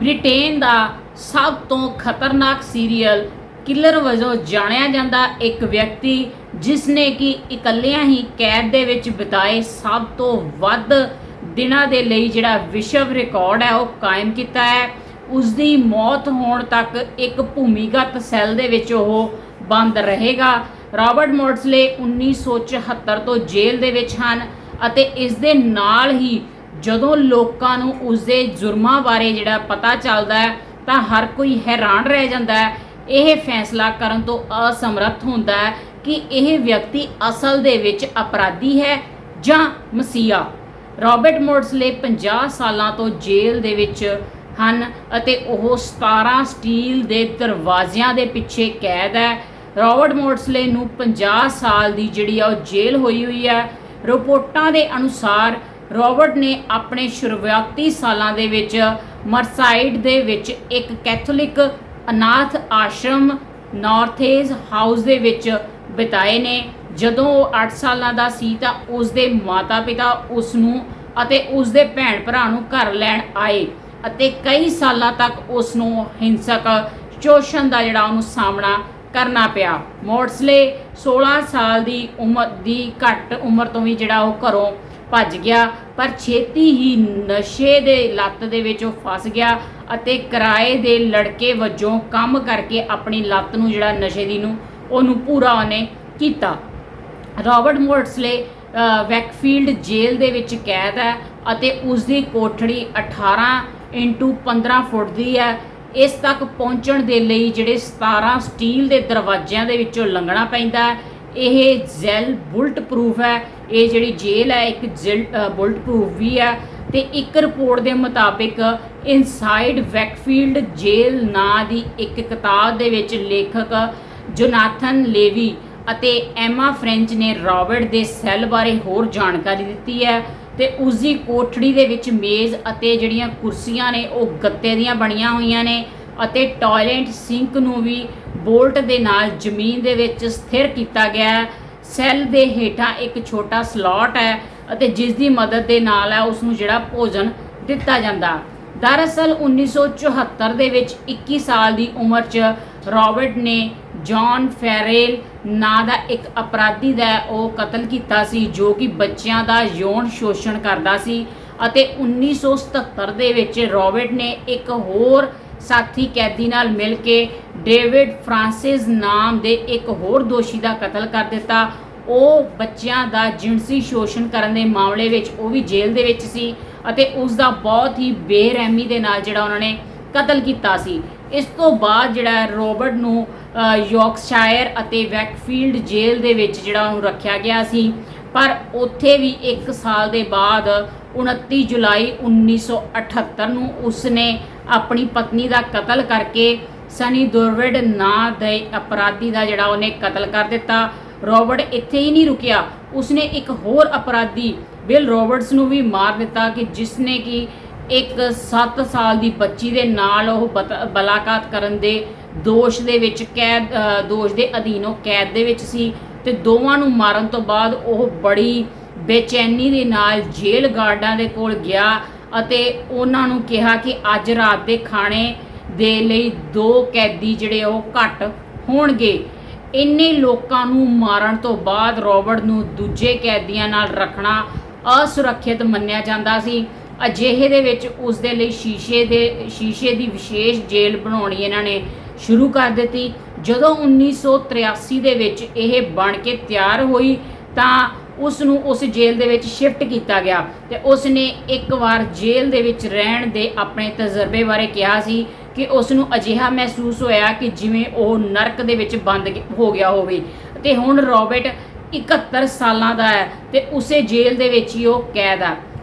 Britain ਦਾ ਸਭ ਤੋਂ ਖਤਰਨਾਕ ਸੀਰੀਅਲ ਕਿਲਰ ਵਜੋਂ ਜਾਣਿਆ ਜਾਂਦਾ ਇੱਕ ਵਿਅਕਤੀ ਜਿਸ ਨੇ ਕਿ ਇਕੱਲਿਆਂ ਹੀ ਕੈਦ ਦੇ ਵਿੱਚ ਬਿਤਾਏ ਸਭ ਤੋਂ ਵੱਧ ਦਿਨਾਂ ਦੇ ਲਈ ਜਿਹੜਾ ਵਿਸ਼ਵ ਰਿਕਾਰਡ ਹੈ, ਉਹ ਕਾਇਮ ਕੀਤਾ ਹੈ। ਉਸ ਦੀ ਮੌਤ ਹੋਣ ਤੱਕ ਇੱਕ ਭੂਮੀਗਤ ਸੈੱਲ ਦੇ ਵਿੱਚ ਉਹ ਬੰਦ ਰਹੇਗਾ। ਰਾਬਰਟ ਮੋਰਸਲੇ 1974 ਤੋਂ ਜੇਲ੍ਹ ਦੇ ਵਿੱਚ ਹਨ ਅਤੇ ਇਸ ਦੇ ਨਾਲ ਹੀ ਜਦੋਂ ਲੋਕਾਂ ਨੂੰ ਉਸ ਦੇ ਜੁਰਮਾਂ ਬਾਰੇ ਜਿਹੜਾ ਪਤਾ ਚੱਲਦਾ ਹੈ, ਤਾਂ ਹਰ ਕੋਈ ਹੈਰਾਨ ਰਹਿ ਜਾਂਦਾ ਹੈ। ਇਹ ਫੈਸਲਾ ਕਰਨ ਤੋਂ ਅਸਮਰੱਥ ਹੁੰਦਾ ਹੈ ਕਿ ਇਹ ਵਿਅਕਤੀ ਅਸਲ ਦੇ ਵਿੱਚ ਅਪਰਾਧੀ ਹੈ ਜਾਂ ਮਸੀਹਾ। ਰਾਬਰਟ ਮੋਰਸਲੇ 50 ਸਾਲਾਂ ਤੋਂ ਜੇਲ੍ਹ ਦੇ ਵਿੱਚ ਹਨ ਅਤੇ ਉਹ 17 ਸਟੀਲ ਦੇ ਦਰਵਾਜ਼ਿਆਂ ਦੇ ਪਿੱਛੇ ਕੈਦ ਹੈ। ਰਾਬਰਟ ਮੋਰਸਲੇ ਨੂੰ 50 ਸਾਲ ਦੀ ਜਿਹੜੀ ਆ ਉਹ ਜੇਲ੍ਹ ਹੋਈ ਹੋਈ ਹੈ। ਰਿਪੋਰਟਾਂ ਦੇ ਅਨੁਸਾਰ ਰਾਬਰਟ ਨੇ ਆਪਣੇ ਸ਼ੁਰੂਆਤੀ ਸਾਲਾਂ ਦੇ ਵਿੱਚ ਮਰਸਾਈਡ ਦੇ ਵਿੱਚ ਇੱਕ ਕੈਥੋਲਿਕ ਅਨਾਥ ਆਸ਼ਰਮ ਨਾਰਥੇਜ ਹਾਊਸ ਦੇ ਵਿੱਚ ਬਿਤਾਏ ਨੇ। ਜਦੋਂ ਉਹ 8 ਸਾਲਾਂ ਦਾ ਸੀ ਤਾਂ ਉਸ ਦੇ ਮਾਤਾ-ਪਿਤਾ ਉਸ ਨੂੰ ਅਤੇ ਉਸ ਦੇ ਭੈਣ ਭਰਾ ਨੂੰ ਘਰ ਲੈਣ ਆਏ ਅਤੇ ਕਈ ਸਾਲਾਂ ਤੱਕ ਉਸ ਨੂੰ ਹਿੰਸਕ ਸ਼ੋਸ਼ਣ ਦਾ ਜਿਹੜਾ ਉਹਨੂੰ ਸਾਹਮਣਾ ਕਰਨਾ ਪਿਆ। ਮੋਰਸਲੇ 16 ਸਾਲ ਦੀ ਉਮਰ ਦੀ ਘੱਟ ਉਮਰ ਤੋਂ ਵੀ ਜਿਹੜਾ ਉਹ ਘਰੋਂ ਭੱਜ ਗਿਆ, ਪਰ ਛੇਤੀ ਹੀ ਨਸ਼ੇ ਦੇ ਲੱਤ ਦੇ ਵਿੱਚ ਉਹ ਫਸ ਗਿਆ ਅਤੇ ਕਿਰਾਏ ਦੇ ਲੜਕੇ ਵਜੋਂ ਕੰਮ ਕਰਕੇ ਆਪਣੀ ਲੱਤ ਨੂੰ, ਜਿਹੜਾ ਨਸ਼ੇ ਦੀ ਨੂੰ, ਉਹਨੂੰ ਪੂਰਾ ਉਹਨੇ ਕੀਤਾ। ਰਾਬਰਟ ਮੋਰਸਲੇ ਵੈਕਫੀਲਡ ਜੇਲ੍ਹ ਦੇ ਵਿੱਚ ਕੈਦ ਹੈ ਅਤੇ ਉਸ ਦੀ ਕੋਠੜੀ 18 ਇੰਟੂ 15 ਫੁੱਟ ਦੀ ਹੈ। ਇਸ ਤੱਕ ਪਹੁੰਚਣ ਦੇ ਲਈ ਜਿਹੜੇ 17 ਸਟੀਲ ਦੇ ਦਰਵਾਜ਼ਿਆਂ ਦੇ ਵਿੱਚੋਂ ਲੰਘਣਾ ਪੈਂਦਾ ਹੈ। ਇਹ ਜ਼ੈਲ ਬੁਲਟ ਪ੍ਰੂਫ ਹੈ, ਇਹ ਜਿਹੜੀ ਜੇਲ੍ਹ ਹੈ, ਇੱਕ ਬੁਲਟ ਪ੍ਰੂਫ ਵੀ ਹੈ ਤੇ ਇੱਕ ਰਿਪੋਰਟ ਦੇ ਮੁਤਾਬਿਕ ਇਨਸਾਈਡ ਵੈਕਫੀਲਡ ਜੇਲ੍ਹ ਨਾਂ ਦੀ ਇੱਕ ਕਿਤਾਬ ਦੇ ਵਿੱਚ ਲੇਖਕ ਜੋਨਾਥਨ ਲੇਵੀ ਅਤੇ ਐਮਾ ਫ੍ਰੈਂਚ ਨੇ ਰਾਬਰਟ ਦੇ ਸੈੱਲ ਬਾਰੇ ਹੋਰ ਜਾਣਕਾਰੀ ਦਿੱਤੀ ਹੈ ਤੇ ਉਸ ਦੀ ਕੋਠੜੀ ਦੇ ਵਿੱਚ ਮੇਜ਼ ਅਤੇ ਜਿਹੜੀਆਂ ਕੁਰਸੀਆਂ ਨੇ, ਉਹ ਗੱਤੇ ਦੀਆਂ ਬਣੀਆਂ ਹੋਈਆਂ ਨੇ ਅਤੇ ਟਾਇਲਟ ਸਿੰਕ ਨੂੰ ਵੀ ਬੋਲਟ ਦੇ ਨਾਲ ਜ਼ਮੀਨ ਦੇ ਵਿੱਚ ਸਥਿਰ ਕੀਤਾ ਗਿਆ ਹੈ। ਸੈੱਲ ਦੇ ਹੇਠਾਂ ਇੱਕ ਛੋਟਾ ਸਲਾਟ ਹੈ ਅਤੇ ਜਿਸ ਦੀ ਮਦਦ ਦੇ ਨਾਲ ਹੈ ਉਸ ਨੂੰ ਜਿਹੜਾ ਭੋਜਨ ਦਿੱਤਾ ਜਾਂਦਾ। ਦਰਅਸਲ 1974 ਦੇ ਵਿੱਚ 21 ਸਾਲ ਦੀ ਉਮਰ 'ਚ ਰਾਬਰਟ ਨੇ ਜੌਨ ਫੈਰੇਲ ਨਾਂ ਦਾ ਇੱਕ ਅਪਰਾਧੀ ਦਾ ਉਹ ਕਤਲ ਕੀਤਾ ਸੀ, ਜੋ ਕਿ ਬੱਚਿਆਂ ਦਾ ਯੌਨ ਸ਼ੋਸ਼ਣ ਕਰਦਾ ਸੀ ਅਤੇ 1977 ਦੇ ਵਿੱਚ ਰਾਬਰਟ ਨੇ ਇੱਕ ਹੋਰ ਸਾਥੀ ਕੈਦੀ ਨਾਲ ਮਿਲ ਕੇ ਡੇਵਿਡ ਫ੍ਰਾਂਸਿਸ ਨਾਮ ਦੇ ਇੱਕ ਹੋਰ ਦੋਸ਼ੀ ਦਾ ਕਤਲ ਕਰ ਦਿੱਤਾ। ਉਹ ਬੱਚਿਆਂ ਦਾ ਜਿਨਸੀ ਸ਼ੋਸ਼ਣ ਕਰਨ ਦੇ ਮਾਮਲੇ ਵਿੱਚ ਉਹ ਵੀ ਜੇਲ੍ਹ ਦੇ ਵਿੱਚ ਸੀ ਅਤੇ ਉਸ ਦਾ ਬਹੁਤ ਹੀ ਬੇਰਹਿਮੀ ਦੇ ਨਾਲ ਜਿਹੜਾ ਉਹਨਾਂ ਨੇ ਕਤਲ ਕੀਤਾ ਸੀ। ਇਸ ਤੋਂ ਬਾਅਦ ਜਿਹੜਾ ਰੋਬਰਟ ਨੂੰ ਅ, ਯਾਰਕਸ਼ਾਇਰ ਅਤੇ ਵੈਕਫੀਲਡ ਜੇਲ੍ਹ ਦੇ ਵਿੱਚ ਜਿਹੜਾ ਉਹਨੂੰ ਰੱਖਿਆ ਗਿਆ ਸੀ। ਪਰ ਉੱਥੇ ਵੀ 1 ਸਾਲ ਦੇ ਬਾਅਦ 29 ਜੁਲਾਈ 1978 ਨੂੰ ਉਸਨੇ ਆਪਣੀ ਪਤਨੀ ਦਾ ਕਤਲ ਕਰਕੇ ਸਨੀ ਦੁਰਵਿਡ ਨਾਂ ਦੇ ਅਪਰਾਧੀ ਦਾ ਜਿਹੜਾ ਉਹਨੇ ਕਤਲ ਕਰ ਦਿੱਤਾ। ਰੋਬਰਟ ਇੱਥੇ ਹੀ ਨਹੀਂ ਰੁਕਿਆ। ਉਸਨੇ ਇੱਕ ਹੋਰ ਅਪਰਾਧੀ, ਬਿਲ ਰੋਬਰਟਸ ਨੂੰ ਵੀ ਮਾਰ ਦਿੱਤਾ ਕਿ ਜਿਸ ਨੇ ਕਿ ਇੱਕ 7 ਸਾਲ ਦੀ ਬੱਚੀ ਦੇ ਨਾਲ ਉਹ ਬਤ- ਬਲਾਕਾਤ ਕਰਨ ਦੇ ਦੋਸ਼ ਦੇ ਵਿੱਚ ਕੈਦ ਦੋਸ਼ ਦੇ ਅਧੀਨ ਉਹ ਕੈਦ ਦੇ ਵਿੱਚ ਸੀ ਤੇ ਦੋਵਾਂ ਨੂੰ ਮਾਰਨ ਤੋਂ ਬਾਅਦ ਉਹ ਬੜੀ ਬੇਚੈਨੀ ਦੇ ਨਾਲ ਜੇਲ੍ਹ ਗਾਰਡਾਂ ਦੇ ਕੋਲ ਗਿਆ ਅਤੇ ਉਹਨਾਂ ਨੂੰ ਕਿਹਾ ਕਿ ਅੱਜ ਰਾਤ ਦੇ ਖਾਣੇ ਦੇ ਲਈ ਦੋ ਕੈਦੀ ਜਿਹੜੇ ਉਹ ਘੱਟ ਹੋਣਗੇ। ਇੰਨੇ ਲੋਕਾਂ ਨੂੰ ਮਾਰਨ ਤੋਂ ਬਾਅਦ ਰੋਬਰਟ ਨੂੰ ਦੂਜੇ ਕੈਦੀਆਂ ਨਾਲ ਰੱਖਣਾ ਅਸੁਰੱਖਿਅਤ ਮੰਨਿਆ ਜਾਂਦਾ ਸੀ। ਅਜਿਹੇ ਦੇ ਵਿੱਚ ਉਸ ਦੇ ਲਈ ਸ਼ੀਸ਼ੇ ਦੇ, ਸ਼ੀਸ਼ੇ ਦੀ ਵਿਸ਼ੇਸ਼ ਜੇਲ੍ਹ ਬਣਾਉਣੀ ਇਹਨਾਂ ਨੇ ਸ਼ੁਰੂ ਕਰ ਦਿੱਤੀ। ਜਦੋਂ 1983 ਦੇ ਵਿੱਚ ਇਹ ਬਣ ਕੇ ਤਿਆਰ ਹੋਈ, ਤਾਂ ਉਸ ਨੂੰ ਉਸ ਜੇਲ੍ਹ ਦੇ ਵਿੱਚ ਸ਼ਿਫਟ ਕੀਤਾ ਗਿਆ ਤੇ ਉਸ ਨੇ ਇੱਕ ਵਾਰ ਜੇਲ੍ਹ ਦੇ ਵਿੱਚ ਰਹਿਣ ਦੇ ਆਪਣੇ ਤਜਰਬੇ ਬਾਰੇ ਕਿਹਾ ਸੀ। ਕਿ ਉਸ ਨੂੰ ਅਜਿਹਾ ਮਹਿਸੂਸ ਹੋਇਆ ਕਿ ਜਿਵੇਂ ਉਹ ਨਰਕ ਦੇ ਵਿੱਚ ਬੰਦ ਹੋ ਗਿਆ ਹੋਵੇ। ਤੇ ਹੁਣ ਰੋਬਰਟ 71 ਸਾਲਾਂ ਦਾ ਹੈ ਤੇ ਉਸੇ ਜੇਲ੍ਹ ਦੇ ਵਿੱਚ ਹੀ ਉਹ ਕੈਦ ਆ।